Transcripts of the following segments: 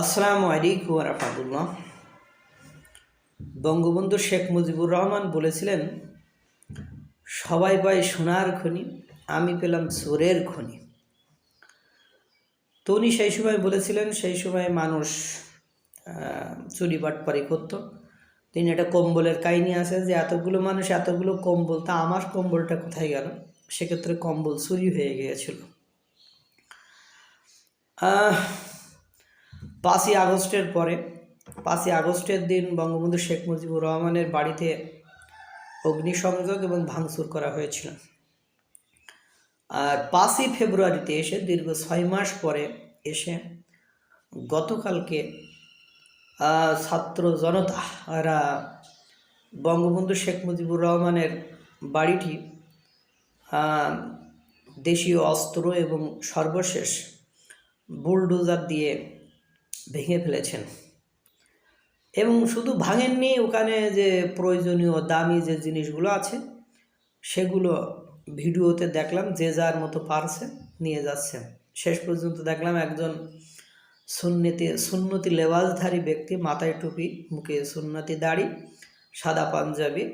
আসসালামু আলাইকুম রহমতুল্লাহ। বঙ্গবন্ধু শেখ মুজিবুর রহমান বলেছিলেন সবাই পায় সোনার খনি আমি পেলাম চোরের খনি। তো উনি সেই সময় বলেছিলেন সেই সময় মানুষ চুরি বাটপারি করতো। তিনি একটা কম্বলের কাহিনী আছে যে এতগুলো মানুষ এতগুলো কম্বল তা আমার কম্বলটা কোথায় গেল? সেক্ষেত্রে কম্বল চুরি হয়ে গিয়েছিল। আহ, পাঁচই আগস্টের পরে, পাঁচই আগস্টের দিন বঙ্গবন্ধু শেখ মুজিবুর রহমানের বাড়িতে অগ্নিসংযোগ এবং ভাঙচুর করা হয়েছিল। আর পাঁচই ফেব্রুয়ারিতে এসে দীর্ঘ ছয় মাস পরে এসে গতকালকে ছাত্র জনতারা বঙ্গবন্ধু শেখ মুজিবুর রহমানের বাড়িটি দেশীয় অস্ত্র এবং সর্বশেষ বুলডোজার দিয়ে ভেঙে ফেলেছেন। এবং শুধু ভাঙেননি, ওখানে যে প্রয়োজনীয় দামি যে জিনিসগুলো আছে, সেগুলো ভিডিওতে দেখলাম, যে যার মতো পারছে নিয়ে যাচ্ছে শেষ পর্যন্ত দেখলাম একজন সুন্নতি সুন্নতি লেবাসধারী ব্যক্তি, মাথায় টুপি, মুখে সুন্নতি দাড়ি, সাদা পাঞ্জাবি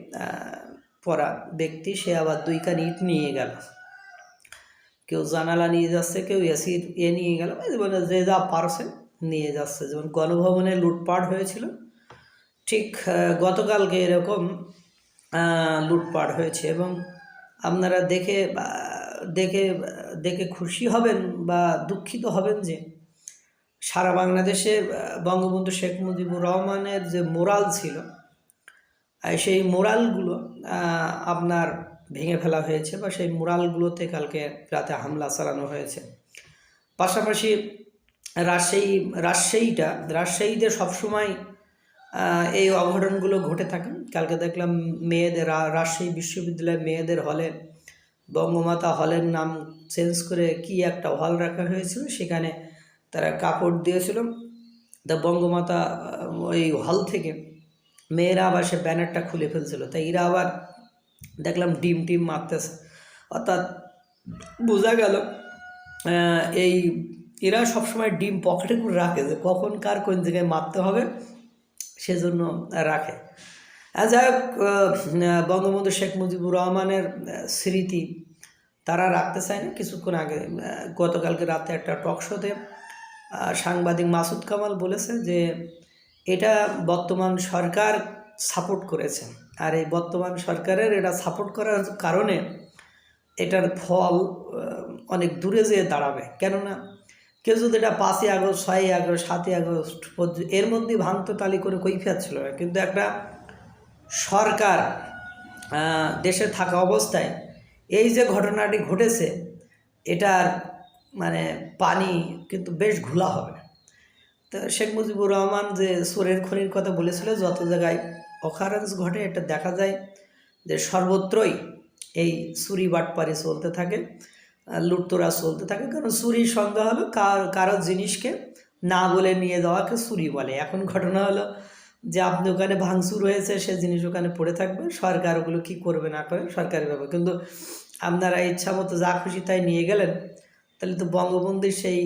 পরা ব্যক্তি, সে আবার দুইখান ইট নিয়ে গেল। কেউ জানালা নিয়ে যাচ্ছে, কেউ এসি এ নিয়ে গেল মানে যে যা পারছে নিয়ে যাচ্ছে। যেমন গণভবনে লুটপাট হয়েছিল, ঠিক গতকালকে এরকম লুটপাট হয়েছে এবং আপনারা দেখে দেখে দেখে খুশি হবেন বা দুঃখিত হবেন যে সারা বাংলাদেশে বঙ্গবন্ধু শেখ মুজিবুর রহমানের যে মোরাল ছিল সেই মোরালগুলো আপনার ভেঙে ফেলা হয়েছে বা সেই মোরালগুলোতে কালকে রাতে হামলা চালানো হয়েছে। পাশাপাশি রাজশাহী, রাজশাহীটা, রাজশাহীতে সবসময় এই অঘটনগুলো ঘটে থাকে। কালকে দেখলাম মেয়েদের রাজশাহী বিশ্ববিদ্যালয়ের মেয়েদের হলে, বঙ্গমাতা হলের নাম চেঞ্জ করে কি একটা হল রাখা হয়েছিল, সেখানে তারা কাপড় দিয়েছিল। তা বঙ্গমাতা ওই হল থেকে মেয়েরা আবার সে ব্যানারটা খুলে ফেলছিল। তাই এরা আবার দেখলাম ডিম টিম মারতেছে। অর্থাৎ বোঝা গেল এই এরা সবসময় ডিম পকেটে করে রাখে যে কখন কার কোন জায়গায় মারতে হবে সেজন্য রাখে। যাই হোক বঙ্গবন্ধু শেখ মুজিবুর রহমানের স্মৃতি তারা রাখতে চায় না। কিছুক্ষণ আগে গতকালকে রাতে একটা টক শোতে সাংবাদিক মাসুদ কামাল বলেছে যে এটা বর্তমান সরকার সাপোর্ট করেছে। আর এই বর্তমান সরকারের এটা সাপোর্ট করার কারণে এটার ফল অনেক দূরে যেয়ে দাঁড়াবে। কেননা কেউ যদি এটা পাঁচই আগস্ট, ছয়ই আগস্ট, সাতই আগস্ট এর মধ্যে ভাঙতো তালি করে কৈফিয়াত ছিল না। কিন্তু একটা সরকার দেশে থাকা অবস্থায় এই যে ঘটনাটি ঘটেছে, এটার মানে পানি কিন্তু বেশ ঘোলা হবে। তো শেখ মুজিবুর রহমান যে সোরের খনির কথা বলেছিল, যত জায়গায় অকারেন্স ঘটে, এটা দেখা যায় যে সর্বত্রই এই চুরি বাটপারি চলতে থাকে। লুটতরা চলতে থাকে। কারণ চুরির সংজ্ঞা হলো, কার জিনিসকে না বলে নিয়ে যাওয়াকে চুরি বলে। এখন ঘটনা হলো যে আপনি ওখানে ভাঙচুর হয়েছে, সে জিনিস ওখানে পড়ে থাকবে, সরকার ওগুলো কী করবে না করে সরকারি ব্যাপার কিন্তু আপনারা ইচ্ছা মতো যা খুশি তাই নিয়ে গেলেন, তাহলে তো বঙ্গবন্ধুর সেই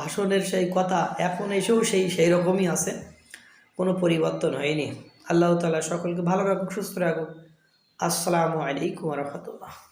ভাষণের সেই কথা এখন এসেও সেই সেই রকমই আছে। কোনো পরিবর্তন হয়নি। আল্লাহ তালা সকলকে ভালো রাখুক, সুস্থ রাখুক। আসসালামু আলাইকুম রহমতুল্লাহ।